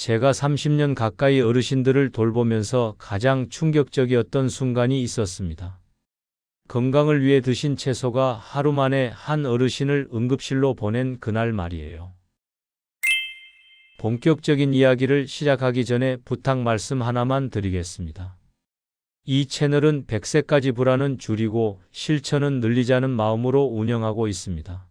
제가 30년 가까이 어르신들을 돌보면서 가장 충격적이었던 순간이 있었습니다. 건강을 위해 드신 채소가 하루 만에 한 어르신을 응급실로 보낸 그날 말이에요. 본격적인 이야기를 시작하기 전에 부탁 말씀 하나만 드리겠습니다. 이 채널은 100세까지 불안은 줄이고 실천은 늘리자는 마음으로 운영하고 있습니다.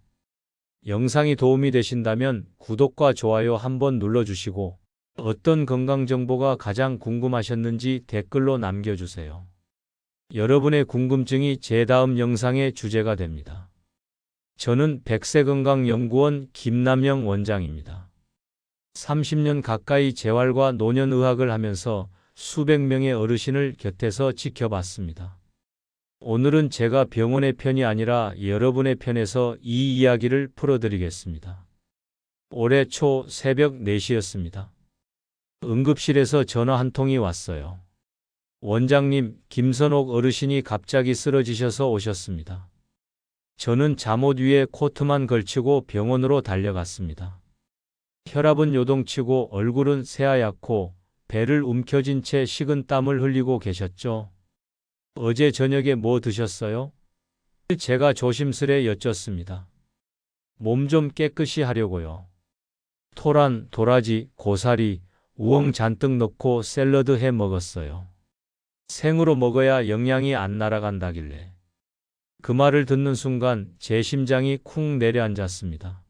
영상이 도움이 되신다면 구독과 좋아요 한번 눌러주시고 어떤 건강 정보가 가장 궁금하셨는지 댓글로 남겨주세요. 여러분의 궁금증이 제 다음 영상의 주제가 됩니다. 저는 백세건강연구원 김남영 원장입니다. 30년 가까이 재활과 노년의학을 하면서 수백 명의 어르신을 곁에서 지켜봤습니다. 오늘은 제가 병원의 편이 아니라 여러분의 편에서 이 이야기를 풀어드리겠습니다. 올해 초 새벽 4시였습니다. 응급실에서 전화 한 통이 왔어요. 원장님, 김선옥 어르신이 갑자기 쓰러지셔서 오셨습니다. 저는 잠옷 위에 코트만 걸치고 병원으로 달려갔습니다. 혈압은 요동치고 얼굴은 새하얗고 배를 움켜쥔 채 식은 땀을 흘리고 계셨죠. 어제 저녁에 뭐 드셨어요? 제가 조심스레 여쭙습니다. 몸 좀 깨끗이 하려고요. 토란, 도라지, 고사리, 우엉 잔뜩 넣고 샐러드 해 먹었어요. 생으로 먹어야 영양이 안 날아간다길래. 그 말을 듣는 순간 제 심장이 쿵 내려앉았습니다.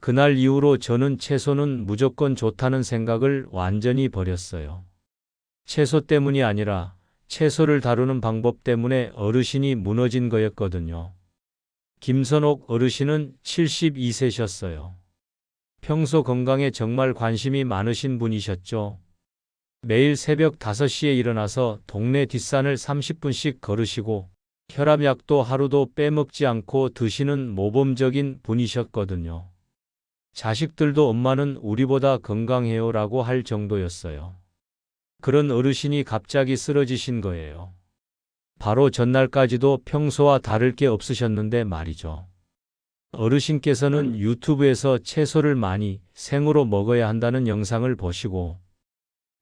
그날 이후로 저는 채소는 무조건 좋다는 생각을 완전히 버렸어요. 채소 때문이 아니라 채소를 다루는 방법 때문에 어르신이 무너진 거였거든요. 김선옥 어르신은 72세셨어요. 평소 건강에 정말 관심이 많으신 분이셨죠. 매일 새벽 5시에 일어나서 동네 뒷산을 30분씩 걸으시고 혈압약도 하루도 빼먹지 않고 드시는 모범적인 분이셨거든요. 자식들도 엄마는 우리보다 건강해요 라고 할 정도였어요. 그런 어르신이 갑자기 쓰러지신 거예요. 바로 전날까지도 평소와 다를 게 없으셨는데 말이죠. 어르신께서는 유튜브에서 채소를 많이 생으로 먹어야 한다는 영상을 보시고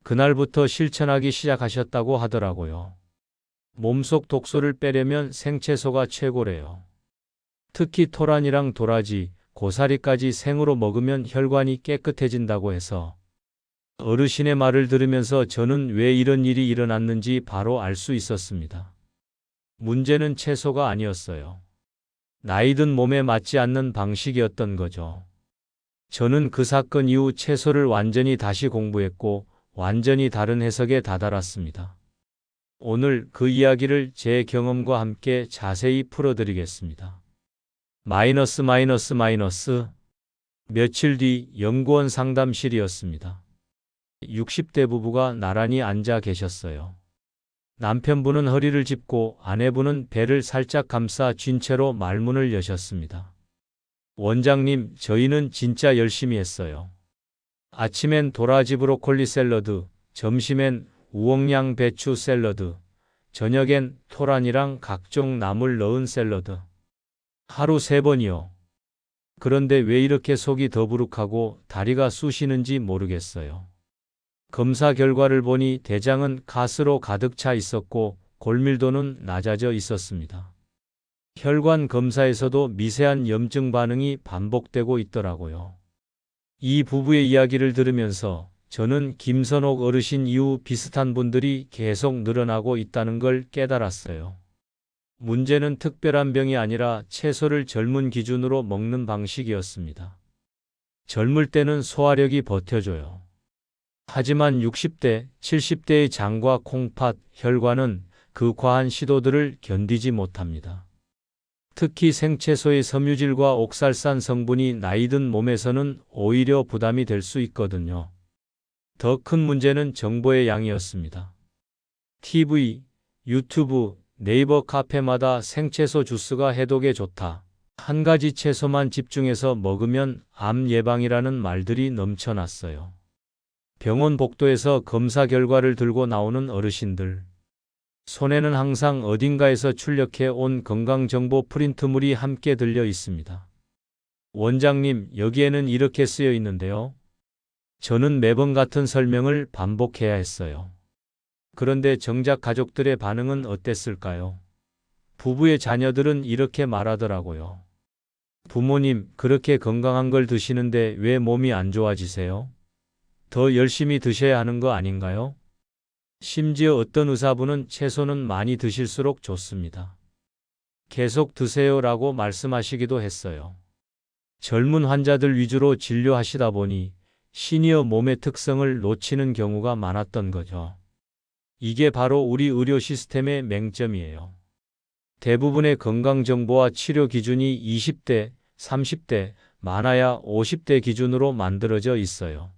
그날부터 실천하기 시작하셨다고 하더라고요. 몸속 독소를 빼려면 생채소가 최고래요. 특히 토란이랑 도라지, 고사리까지 생으로 먹으면 혈관이 깨끗해진다고 해서 어르신의 말을 들으면서 저는 왜 이런 일이 일어났는지 바로 알 수 있었습니다. 문제는 채소가 아니었어요. 나이든 몸에 맞지 않는 방식이었던 거죠. 저는 그 사건 이후 채소를 완전히 다시 공부했고 완전히 다른 해석에 다다랐습니다. 오늘 그 이야기를 제 경험과 함께 자세히 풀어드리겠습니다. 마이너스 마이너스 마이너스 며칠 뒤 연구원 상담실이었습니다. 60대 부부가 나란히 앉아 계셨어요. 남편분은 허리를 짚고 아내분은 배를 살짝 감싸 쥔 채로 말문을 여셨습니다. 원장님, 저희는 진짜 열심히 했어요. 아침엔 도라지 브로콜리 샐러드, 점심엔 우엉양 배추 샐러드, 저녁엔 토란이랑 각종 나물 넣은 샐러드. 하루 세 번이요. 그런데 왜 이렇게 속이 더부룩하고 다리가 쑤시는지 모르겠어요. 검사 결과를 보니 대장은 가스로 가득 차 있었고 골밀도는 낮아져 있었습니다. 혈관 검사에서도 미세한 염증 반응이 반복되고 있더라고요. 이 부부의 이야기를 들으면서 저는 김선옥 어르신 이후 비슷한 분들이 계속 늘어나고 있다는 걸 깨달았어요. 문제는 특별한 병이 아니라 채소를 젊은 기준으로 먹는 방식이었습니다. 젊을 때는 소화력이 버텨줘요. 하지만 60대, 70대의 장과 콩팥, 혈관은 그 과한 시도들을 견디지 못합니다. 특히 생채소의 섬유질과 옥살산 성분이 나이든 몸에서는 오히려 부담이 될 수 있거든요. 더 큰 문제는 정보의 양이었습니다. TV, 유튜브, 네이버 카페마다 생채소 주스가 해독에 좋다. 한 가지 채소만 집중해서 먹으면 암 예방이라는 말들이 넘쳐났어요. 병원 복도에서 검사 결과를 들고 나오는 어르신들. 손에는 항상 어딘가에서 출력해 온 건강정보 프린트물이 함께 들려 있습니다. 원장님, 여기에는 이렇게 쓰여 있는데요. 저는 매번 같은 설명을 반복해야 했어요. 그런데 정작 가족들의 반응은 어땠을까요? 부부의 자녀들은 이렇게 말하더라고요. 부모님, 그렇게 건강한 걸 드시는데 왜 몸이 안 좋아지세요? 더 열심히 드셔야 하는 거 아닌가요? 심지어 어떤 의사분은 채소는 많이 드실수록 좋습니다. 계속 드세요라고 말씀하시기도 했어요. 젊은 환자들 위주로 진료하시다 보니 시니어 몸의 특성을 놓치는 경우가 많았던 거죠. 이게 바로 우리 의료 시스템의 맹점이에요. 대부분의 건강정보와 치료 기준이 20대, 30대, 많아야 50대 기준으로 만들어져 있어요.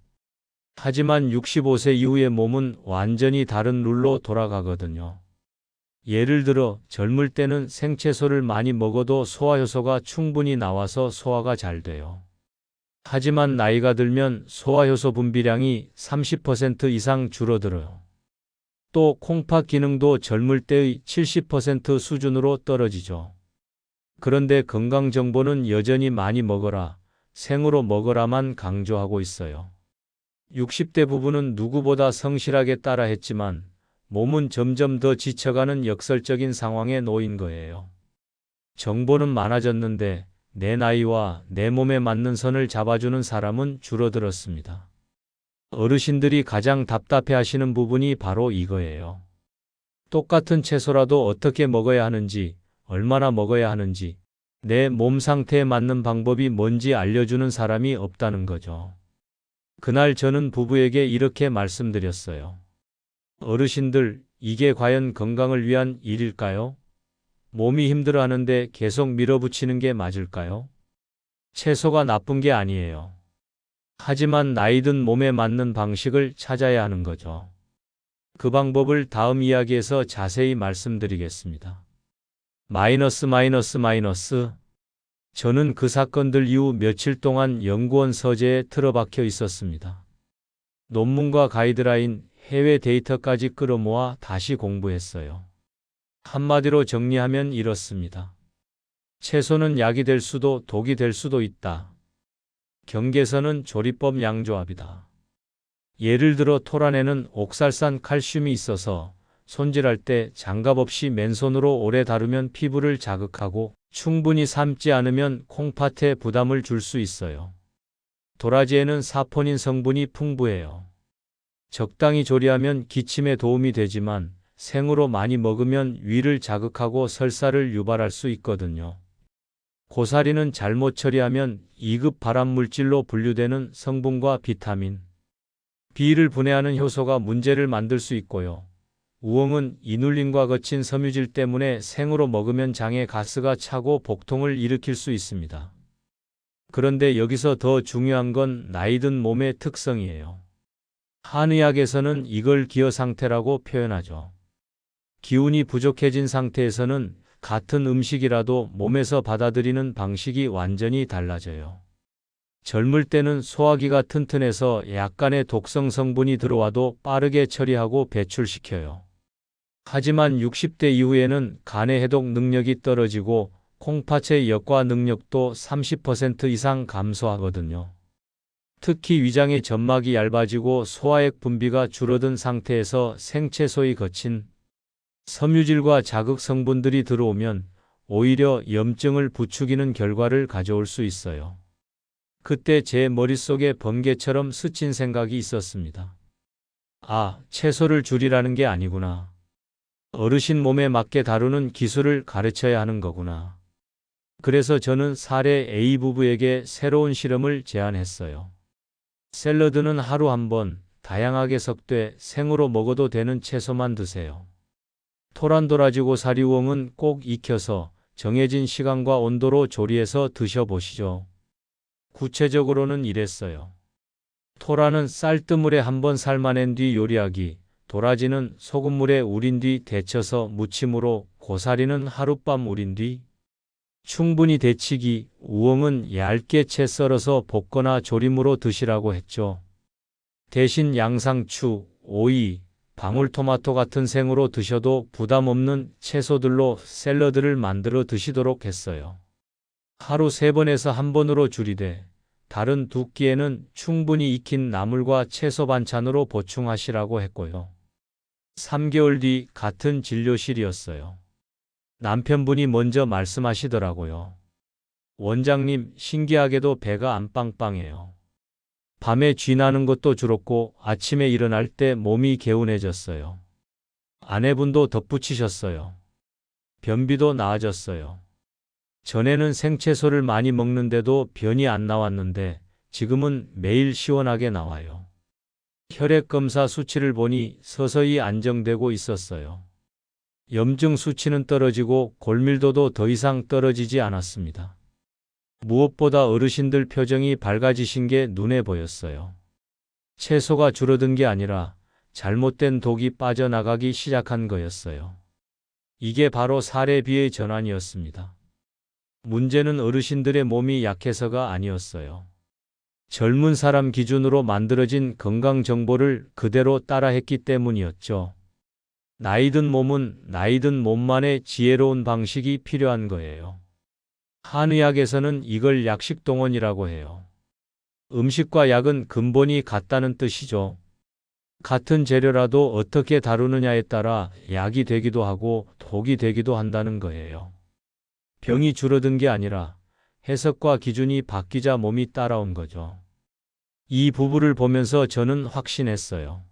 하지만 65세 이후의 몸은 완전히 다른 룰로 돌아가거든요. 예를 들어 젊을 때는 생채소를 많이 먹어도 소화효소가 충분히 나와서 소화가 잘 돼요. 하지만 나이가 들면 소화효소 분비량이 30% 이상 줄어들어요. 또 콩팥 기능도 젊을 때의 70% 수준으로 떨어지죠. 그런데 건강 정보는 여전히 많이 먹어라, 생으로 먹어라만 강조하고 있어요. 60대 부부는 누구보다 성실하게 따라했지만 몸은 점점 더 지쳐가는 역설적인 상황에 놓인 거예요. 정보는 많아졌는데 내 나이와 내 몸에 맞는 선을 잡아주는 사람은 줄어들었습니다. 어르신들이 가장 답답해 하시는 부분이 바로 이거예요. 똑같은 채소라도 어떻게 먹어야 하는지, 얼마나 먹어야 하는지, 내 몸 상태에 맞는 방법이 뭔지 알려주는 사람이 없다는 거죠. 그날 저는 부부에게 이렇게 말씀드렸어요. 어르신들, 이게 과연 건강을 위한 일일까요? 몸이 힘들어 하는데 계속 밀어붙이는 게 맞을까요? 채소가 나쁜 게 아니에요. 하지만 나이든 몸에 맞는 방식을 찾아야 하는 거죠. 그 방법을 다음 이야기에서 자세히 말씀드리겠습니다. 마이너스 마이너스 마이너스 저는 그 사건들 이후 며칠 동안 연구원 서재에 틀어박혀 있었습니다. 논문과 가이드라인, 해외 데이터까지 끌어모아 다시 공부했어요. 한마디로 정리하면 이렇습니다. 채소는 약이 될 수도 독이 될 수도 있다. 경계선은 조리법 양조합이다. 예를 들어 토란에는 옥살산 칼슘이 있어서 손질할 때 장갑 없이 맨손으로 오래 다루면 피부를 자극하고 충분히 삶지 않으면 콩팥에 부담을 줄 수 있어요. 도라지에는 사포닌 성분이 풍부해요. 적당히 조리하면 기침에 도움이 되지만 생으로 많이 먹으면 위를 자극하고 설사를 유발할 수 있거든요. 고사리는 잘못 처리하면 2급 발암물질로 분류되는 성분과 비타민, B를 분해하는 효소가 문제를 만들 수 있고요. 우엉은 이눌린과 거친 섬유질 때문에 생으로 먹으면 장에 가스가 차고 복통을 일으킬 수 있습니다. 그런데 여기서 더 중요한 건 나이든 몸의 특성이에요. 한의학에서는 이걸 기어 상태라고 표현하죠. 기운이 부족해진 상태에서는 같은 음식이라도 몸에서 받아들이는 방식이 완전히 달라져요. 젊을 때는 소화기가 튼튼해서 약간의 독성 성분이 들어와도 빠르게 처리하고 배출시켜요. 하지만 60대 이후에는 간의 해독 능력이 떨어지고 콩팥의 역과 능력도 30% 이상 감소하거든요. 특히 위장의 점막이 얇아지고 소화액 분비가 줄어든 상태에서 생채소의 거친 섬유질과 자극 성분들이 들어오면 오히려 염증을 부추기는 결과를 가져올 수 있어요. 그때 제 머릿속에 번개처럼 스친 생각이 있었습니다. 아, 채소를 줄이라는 게 아니구나. 어르신 몸에 맞게 다루는 기술을 가르쳐야 하는 거구나. 그래서 저는 사례 A 부부에게 새로운 실험을 제안했어요. 샐러드는 하루 한 번 다양하게 섞되 생으로 먹어도 되는 채소만 드세요. 토란도라지고 사리우엉은 꼭 익혀서 정해진 시간과 온도로 조리해서 드셔보시죠. 구체적으로는 이랬어요. 토라는 쌀뜨물에 한 번 삶아낸 뒤 요리하기, 도라지는 소금물에 우린 뒤 데쳐서 무침으로, 고사리는 하룻밤 우린 뒤 충분히 데치기, 우엉은 얇게 채 썰어서 볶거나 조림으로 드시라고 했죠. 대신 양상추, 오이, 방울토마토 같은 생으로 드셔도 부담 없는 채소들로 샐러드를 만들어 드시도록 했어요. 하루 세 번에서 한 번으로 줄이되 다른 두 끼에는 충분히 익힌 나물과 채소 반찬으로 보충하시라고 했고요. 3개월 뒤 같은 진료실이었어요. 남편분이 먼저 말씀하시더라고요. 원장님, 신기하게도 배가 안 빵빵해요. 밤에 쥐나는 것도 줄었고 아침에 일어날 때 몸이 개운해졌어요. 아내분도 덧붙이셨어요. 변비도 나아졌어요. 전에는 생채소를 많이 먹는데도 변이 안 나왔는데 지금은 매일 시원하게 나와요. 혈액 검사 수치를 보니 서서히 안정되고 있었어요. 염증 수치는 떨어지고 골밀도도 더 이상 떨어지지 않았습니다. 무엇보다 어르신들 표정이 밝아지신 게 눈에 보였어요. 채소가 줄어든 게 아니라 잘못된 독이 빠져나가기 시작한 거였어요. 이게 바로 사례비의 전환이었습니다. 문제는 어르신들의 몸이 약해서가 아니었어요. 젊은 사람 기준으로 만들어진 건강 정보를 그대로 따라했기 때문이었죠. 나이든 몸은 나이든 몸만의 지혜로운 방식이 필요한 거예요. 한의학에서는 이걸 약식동원이라고 해요. 음식과 약은 근본이 같다는 뜻이죠. 같은 재료라도 어떻게 다루느냐에 따라 약이 되기도 하고 독이 되기도 한다는 거예요. 병이 줄어든 게 아니라 해석과 기준이 바뀌자 몸이 따라온 거죠. 이 부부를 보면서 저는 확신했어요.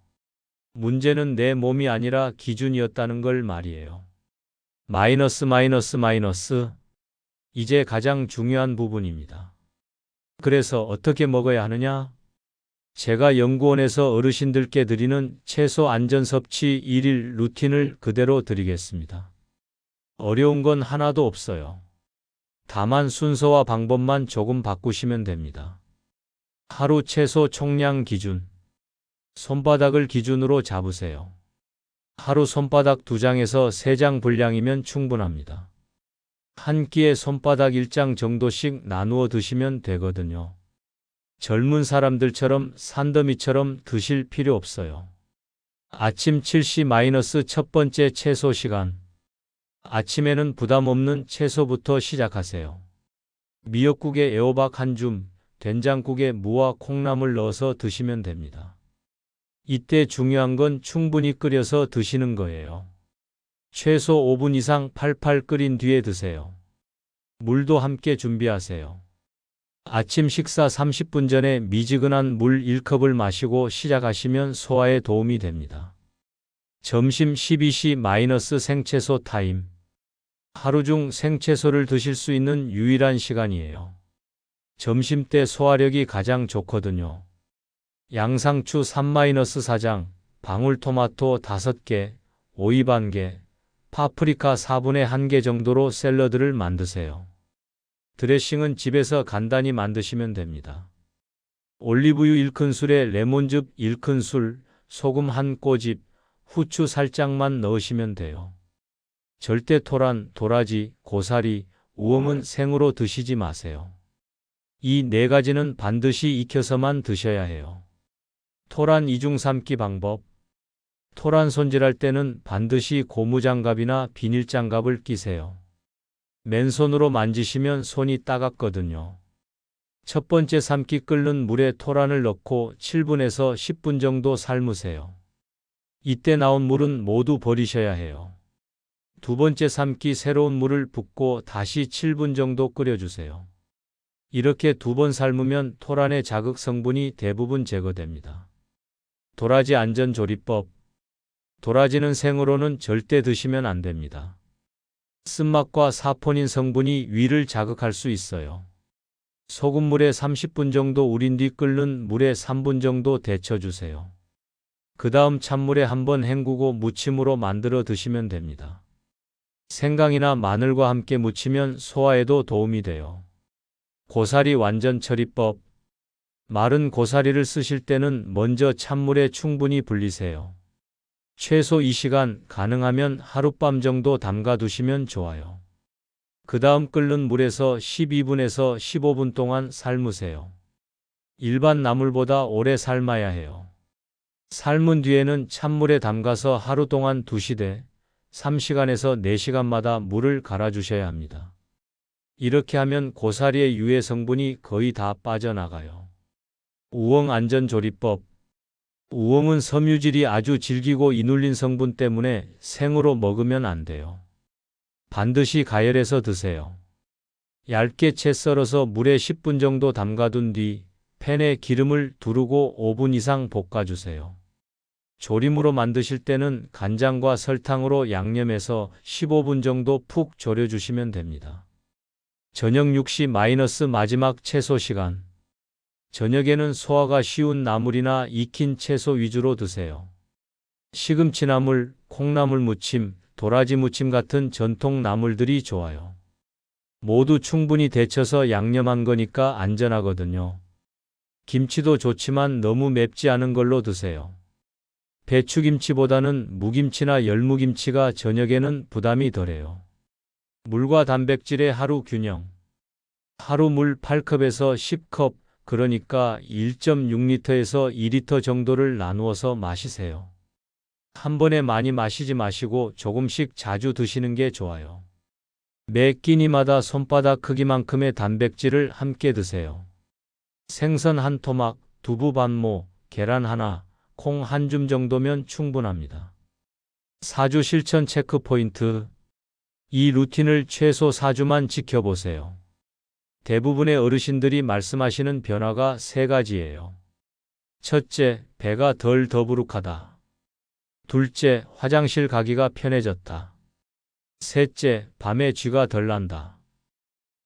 문제는 내 몸이 아니라 기준이었다는 걸 말이에요. 마이너스 마이너스 마이너스. 이제 가장 중요한 부분입니다. 그래서 어떻게 먹어야 하느냐? 제가 연구원에서 어르신들께 드리는 채소 안전 섭취 1일 루틴을 그대로 드리겠습니다. 어려운 건 하나도 없어요. 다만 순서와 방법만 조금 바꾸시면 됩니다. 하루 채소 총량 기준. 손바닥을 기준으로 잡으세요. 하루 손바닥 2장에서 3장 분량이면 충분합니다. 한 끼에 손바닥 1장 정도씩 나누어 드시면 되거든요. 젊은 사람들처럼 산더미처럼 드실 필요 없어요. 아침 7시 마이너스 첫 번째 채소 시간. 아침에는 부담 없는 채소부터 시작하세요. 미역국에 애호박 한 줌, 된장국에 무와 콩나물 넣어서 드시면 됩니다. 이때 중요한 건 충분히 끓여서 드시는 거예요. 최소 5분 이상 팔팔 끓인 뒤에 드세요. 물도 함께 준비하세요. 아침 식사 30분 전에 미지근한 물 1컵을 마시고 시작하시면 소화에 도움이 됩니다. 점심 12시 마이너스 생채소 타임. 하루 중 생채소를 드실 수 있는 유일한 시간이에요. 점심 때 소화력이 가장 좋거든요. 양상추 3-4장, 방울토마토 5개, 오이 반개, 파프리카 4분의 1개 정도로 샐러드를 만드세요. 드레싱은 집에서 간단히 만드시면 됩니다. 올리브유 1큰술에 레몬즙 1큰술, 소금 한 꼬집, 후추 살짝만 넣으시면 돼요. 절대 토란, 도라지, 고사리, 우엉은 생으로 드시지 마세요. 이 네 가지는 반드시 익혀서만 드셔야 해요. 토란 이중 삶기 방법. 토란 손질할 때는 반드시 고무장갑이나 비닐장갑을 끼세요. 맨손으로 만지시면 손이 따갑거든요. 첫 번째 삶기 끓는 물에 토란을 넣고 7분에서 10분 정도 삶으세요. 이때 나온 물은 모두 버리셔야 해요. 두 번째 삶기 새로운 물을 붓고 다시 7분 정도 끓여주세요. 이렇게 두 번 삶으면 토란의 자극 성분이 대부분 제거됩니다. 도라지 안전조리법 도라지는 생으로는 절대 드시면 안 됩니다. 쓴맛과 사포닌 성분이 위를 자극할 수 있어요. 소금물에 30분 정도 우린 뒤 끓는 물에 3분 정도 데쳐주세요. 그 다음 찬물에 한번 헹구고 무침으로 만들어 드시면 됩니다. 생강이나 마늘과 함께 무치면 소화에도 도움이 돼요. 고사리 완전 처리법 마른 고사리를 쓰실 때는 먼저 찬물에 충분히 불리세요. 최소 2시간 가능하면 하룻밤 정도 담가 두시면 좋아요. 그 다음 끓는 물에서 12분에서 15분 동안 삶으세요. 일반 나물보다 오래 삶아야 해요. 삶은 뒤에는 찬물에 담가서 하루 동안 두시되 3시간에서 4시간마다 물을 갈아주셔야 합니다. 이렇게 하면 고사리의 유해 성분이 거의 다 빠져나가요. 우엉 안전조리법 우엉은 섬유질이 아주 질기고 이눌린 성분 때문에 생으로 먹으면 안 돼요. 반드시 가열해서 드세요. 얇게 채 썰어서 물에 10분 정도 담가둔 뒤 팬에 기름을 두르고 5분 이상 볶아주세요. 조림으로 만드실 때는 간장과 설탕으로 양념해서 15분 정도 푹 졸여주시면 됩니다. 저녁 6시 마이너스 마지막 채소 시간. 저녁에는 소화가 쉬운 나물이나 익힌 채소 위주로 드세요. 시금치 나물, 콩나물 무침, 도라지 무침 같은 전통 나물들이 좋아요. 모두 충분히 데쳐서 양념한 거니까 안전하거든요. 김치도 좋지만 너무 맵지 않은 걸로 드세요. 배추김치보다는 무김치나 열무김치가 저녁에는 부담이 덜해요. 물과 단백질의 하루 균형. 하루 물 8컵에서 10컵, 그러니까 1.6리터에서 2리터 정도를 나누어서 마시세요. 한 번에 많이 마시지 마시고 조금씩 자주 드시는 게 좋아요. 매 끼니마다 손바닥 크기만큼의 단백질을 함께 드세요. 생선 한 토막, 두부 반모, 계란 하나, 콩 한 줌 정도면 충분합니다. 4주 실천 체크 포인트. 이 루틴을 최소 4주만 지켜보세요. 대부분의 어르신들이 말씀하시는 변화가 세 가지예요. 첫째, 배가 덜 더부룩하다. 둘째, 화장실 가기가 편해졌다. 셋째, 밤에 쥐가 덜 난다.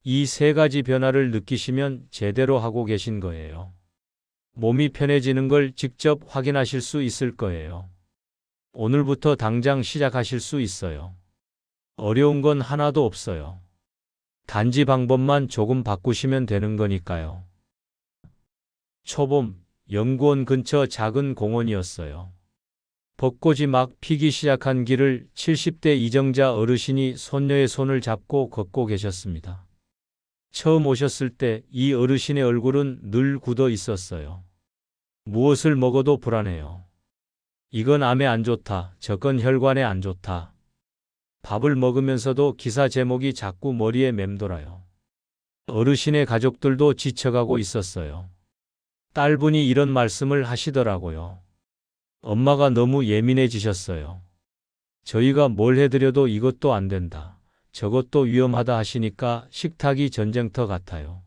이 세 가지 변화를 느끼시면 제대로 하고 계신 거예요. 몸이 편해지는 걸 직접 확인하실 수 있을 거예요. 오늘부터 당장 시작하실 수 있어요. 어려운 건 하나도 없어요. 단지 방법만 조금 바꾸시면 되는 거니까요. 초봄, 연구원 근처 작은 공원이었어요. 벚꽃이 막 피기 시작한 길을 70대 이정자 어르신이 손녀의 손을 잡고 걷고 계셨습니다. 처음 오셨을 때 이 어르신의 얼굴은 늘 굳어 있었어요. 무엇을 먹어도 불안해요. 이건 암에 안 좋다, 저건 혈관에 안 좋다. 밥을 먹으면서도 기사 제목이 자꾸 머리에 맴돌아요. 어르신의 가족들도 지쳐가고 있었어요. 딸분이 이런 말씀을 하시더라고요. 엄마가 너무 예민해지셨어요. 저희가 뭘 해드려도 이것도 안 된다. 저것도 위험하다 하시니까 식탁이 전쟁터 같아요.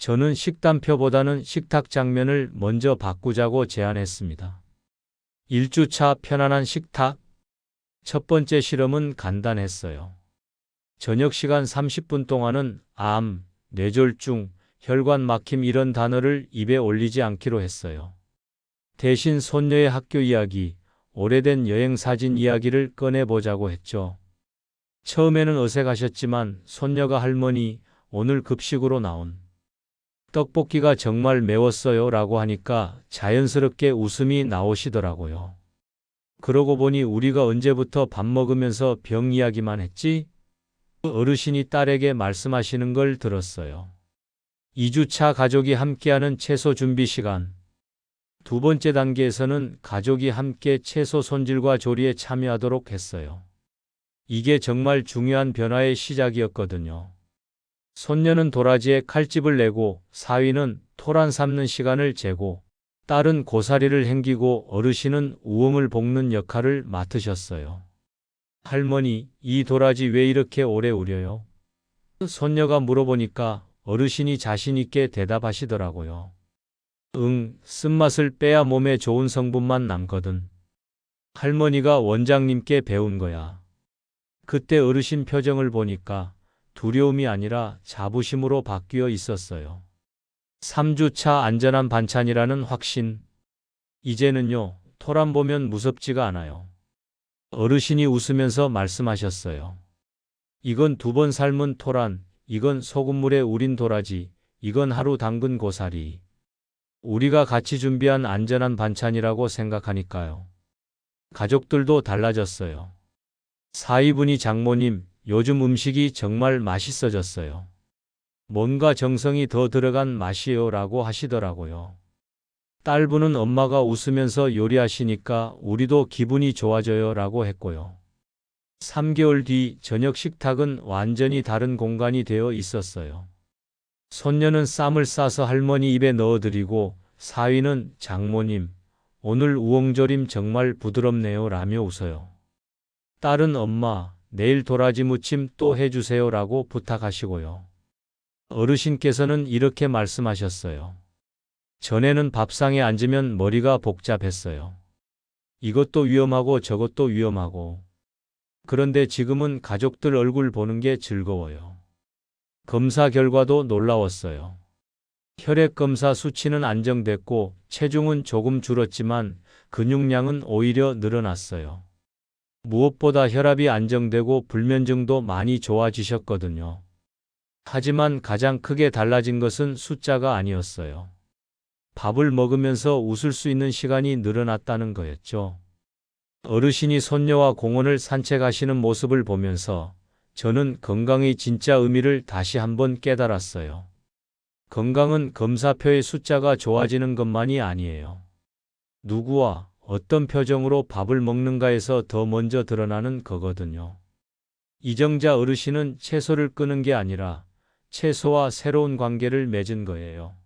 저는 식단표보다는 식탁 장면을 먼저 바꾸자고 제안했습니다. 1주차 편안한 식탁. 첫 번째 실험은 간단했어요. 저녁 시간 30분 동안은 암, 뇌졸중, 혈관 막힘 이런 단어를 입에 올리지 않기로 했어요. 대신 손녀의 학교 이야기, 오래된 여행 사진 이야기를 꺼내보자고 했죠. 처음에는 어색하셨지만 손녀가 할머니, 오늘 급식으로 나온 떡볶이가 정말 매웠어요 라고 하니까 자연스럽게 웃음이 나오시더라고요. 그러고 보니 우리가 언제부터 밥 먹으면서 병 이야기만 했지? 어르신이 딸에게 말씀하시는 걸 들었어요. 2주차 가족이 함께하는 채소 준비 시간. 두 번째 단계에서는 가족이 함께 채소 손질과 조리에 참여하도록 했어요. 이게 정말 중요한 변화의 시작이었거든요. 손녀는 도라지에 칼집을 내고 사위는 토란 삶는 시간을 재고 딸은 고사리를 행기고 어르신은 우엉을 볶는 역할을 맡으셨어요. 할머니, 이 도라지 왜 이렇게 오래 우려요? 손녀가 물어보니까 어르신이 자신있게 대답하시더라고요. 응, 쓴맛을 빼야 몸에 좋은 성분만 남거든. 할머니가 원장님께 배운 거야. 그때 어르신 표정을 보니까 두려움이 아니라 자부심으로 바뀌어 있었어요. 3주차 안전한 반찬이라는 확신. 이제는요, 토란 보면 무섭지가 않아요. 어르신이 웃으면서 말씀하셨어요. 이건 두 번 삶은 토란, 이건 소금물에 우린 도라지, 이건 하루 담근 고사리. 우리가 같이 준비한 안전한 반찬이라고 생각하니까요. 가족들도 달라졌어요. 사위분이 장모님, 요즘 음식이 정말 맛있어졌어요. 뭔가 정성이 더 들어간 맛이에요 라고 하시더라고요. 딸분은 엄마가 웃으면서 요리하시니까 우리도 기분이 좋아져요 라고 했고요. 3개월 뒤 저녁 식탁은 완전히 다른 공간이 되어 있었어요. 손녀는 쌈을 싸서 할머니 입에 넣어드리고 사위는 장모님, 오늘 우엉조림 정말 부드럽네요 라며 웃어요. 딸은 엄마, 내일 도라지 무침 또 해주세요 라고 부탁하시고요. 어르신께서는 이렇게 말씀하셨어요. 전에는 밥상에 앉으면 머리가 복잡했어요. 이것도 위험하고 저것도 위험하고. 그런데 지금은 가족들 얼굴 보는 게 즐거워요. 검사 결과도 놀라웠어요. 혈액 검사 수치는 안정됐고 체중은 조금 줄었지만 근육량은 오히려 늘어났어요. 무엇보다 혈압이 안정되고 불면증도 많이 좋아지셨거든요. 하지만 가장 크게 달라진 것은 숫자가 아니었어요. 밥을 먹으면서 웃을 수 있는 시간이 늘어났다는 거였죠. 어르신이 손녀와 공원을 산책하시는 모습을 보면서 저는 건강의 진짜 의미를 다시 한번 깨달았어요. 건강은 검사표의 숫자가 좋아지는 것만이 아니에요. 누구와 어떤 표정으로 밥을 먹는가에서 더 먼저 드러나는 거거든요. 이정자 어르신은 채소를 끄는 게 아니라 채소와 새로운 관계를 맺은 거예요.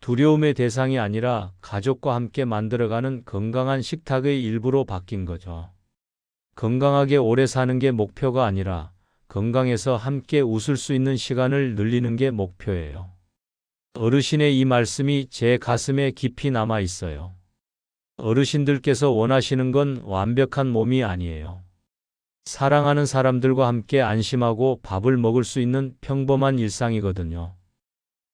두려움의 대상이 아니라 가족과 함께 만들어가는 건강한 식탁의 일부로 바뀐 거죠. 건강하게 오래 사는 게 목표가 아니라 건강해서 함께 웃을 수 있는 시간을 늘리는 게 목표예요. 어르신의 이 말씀이 제 가슴에 깊이 남아 있어요. 어르신들께서 원하시는 건 완벽한 몸이 아니에요. 사랑하는 사람들과 함께 안심하고 밥을 먹을 수 있는 평범한 일상이거든요.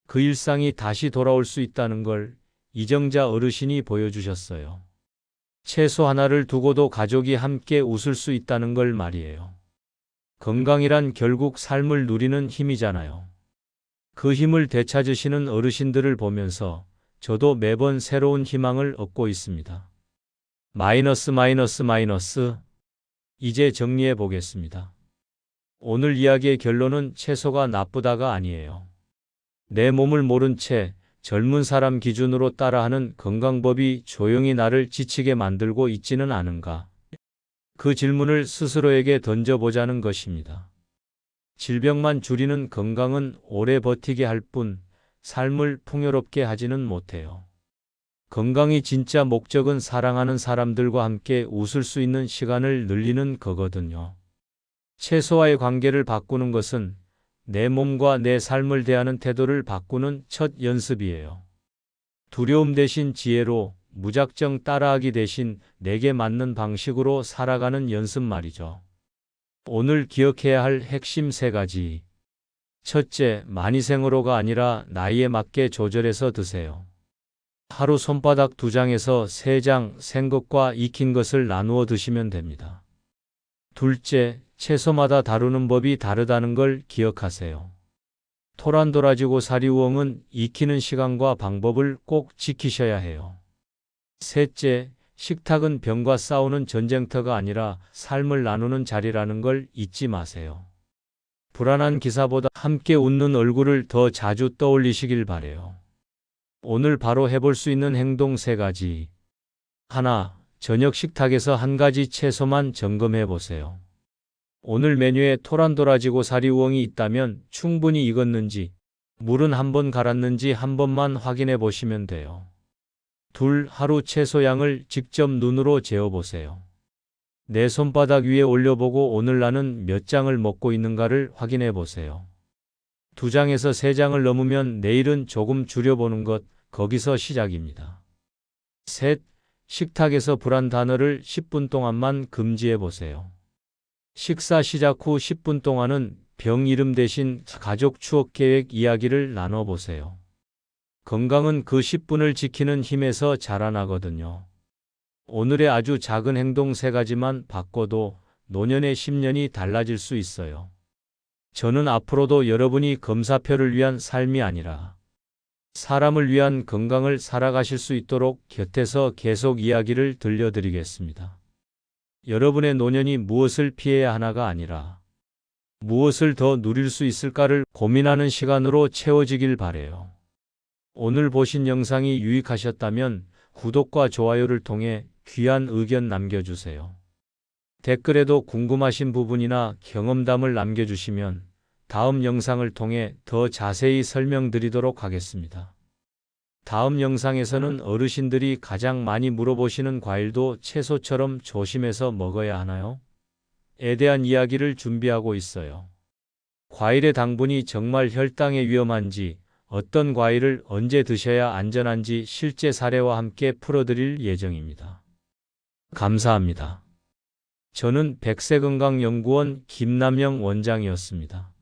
그 일상이 다시 돌아올 수 있다는 걸 이정자 어르신이 보여주셨어요. 채소 하나를 두고도 가족이 함께 웃을 수 있다는 걸 말이에요. 건강이란 결국 삶을 누리는 힘이잖아요. 그 힘을 되찾으시는 어르신들을 보면서 저도 매번 새로운 희망을 얻고 있습니다. 마이너스 마이너스 마이너스 이제 정리해 보겠습니다. 오늘 이야기의 결론은 채소가 나쁘다가 아니에요. 내 몸을 모른 채 젊은 사람 기준으로 따라하는 건강법이 조용히 나를 지치게 만들고 있지는 않은가? 그 질문을 스스로에게 던져보자는 것입니다. 질병만 줄이는 건강은 오래 버티게 할 뿐 삶을 풍요롭게 하지는 못해요. 건강이 진짜 목적은 사랑하는 사람들과 함께 웃을 수 있는 시간을 늘리는 거거든요. 채소와의 관계를 바꾸는 것은 내 몸과 내 삶을 대하는 태도를 바꾸는 첫 연습이에요. 두려움 대신 지혜로 무작정 따라하기 대신 내게 맞는 방식으로 살아가는 연습 말이죠. 오늘 기억해야 할 핵심 세 가지. 첫째, 많이 생으로가 아니라 나이에 맞게 조절해서 드세요. 하루 손바닥 두 장에서 세 장 생것과 익힌 것을 나누어 드시면 됩니다. 둘째, 채소마다 다루는 법이 다르다는 걸 기억하세요. 토란도라지고 사리우엉은 익히는 시간과 방법을 꼭 지키셔야 해요. 셋째, 식탁은 병과 싸우는 전쟁터가 아니라 삶을 나누는 자리라는 걸 잊지 마세요. 불안한 기사보다 함께 웃는 얼굴을 더 자주 떠올리시길 바래요. 오늘 바로 해볼 수 있는 행동 세 가지. 하나, 저녁 식탁에서 한 가지 채소만 점검해 보세요. 오늘 메뉴에 토란도라지고 사리우엉이 있다면 충분히 익었는지, 물은 한 번 갈았는지 한 번만 확인해 보시면 돼요. 둘, 하루 채소 양을 직접 눈으로 재어 보세요. 내 손바닥 위에 올려보고 오늘 나는 몇 장을 먹고 있는가를 확인해 보세요. 두 장에서 세 장을 넘으면 내일은 조금 줄여보는 것, 거기서 시작입니다. 셋, 식탁에서 불안 단어를 10분 동안만 금지해 보세요. 식사 시작 후 10분 동안은 병 이름 대신 가족 추억 계획 이야기를 나눠 보세요. 건강은 그 10분을 지키는 힘에서 자라나거든요. 오늘의 아주 작은 행동 세 가지만 바꿔도 노년의 10년이 달라질 수 있어요. 저는 앞으로도 여러분이 검사표를 위한 삶이 아니라 사람을 위한 건강을 살아가실 수 있도록 곁에서 계속 이야기를 들려드리겠습니다. 여러분의 노년이 무엇을 피해야 하나가 아니라 무엇을 더 누릴 수 있을까를 고민하는 시간으로 채워지길 바래요. 오늘 보신 영상이 유익하셨다면 구독과 좋아요를 통해 귀한 의견 남겨주세요. 댓글에도 궁금하신 부분이나 경험담을 남겨주시면 다음 영상을 통해 더 자세히 설명드리도록 하겠습니다. 다음 영상에서는 어르신들이 가장 많이 물어보시는 과일도 채소처럼 조심해서 먹어야 하나요? 에 대한 이야기를 준비하고 있어요. 과일의 당분이 정말 혈당에 위험한지, 어떤 과일을 언제 드셔야 안전한지 실제 사례와 함께 풀어드릴 예정입니다. 감사합니다. 저는 백세건강연구원 김남영 원장이었습니다.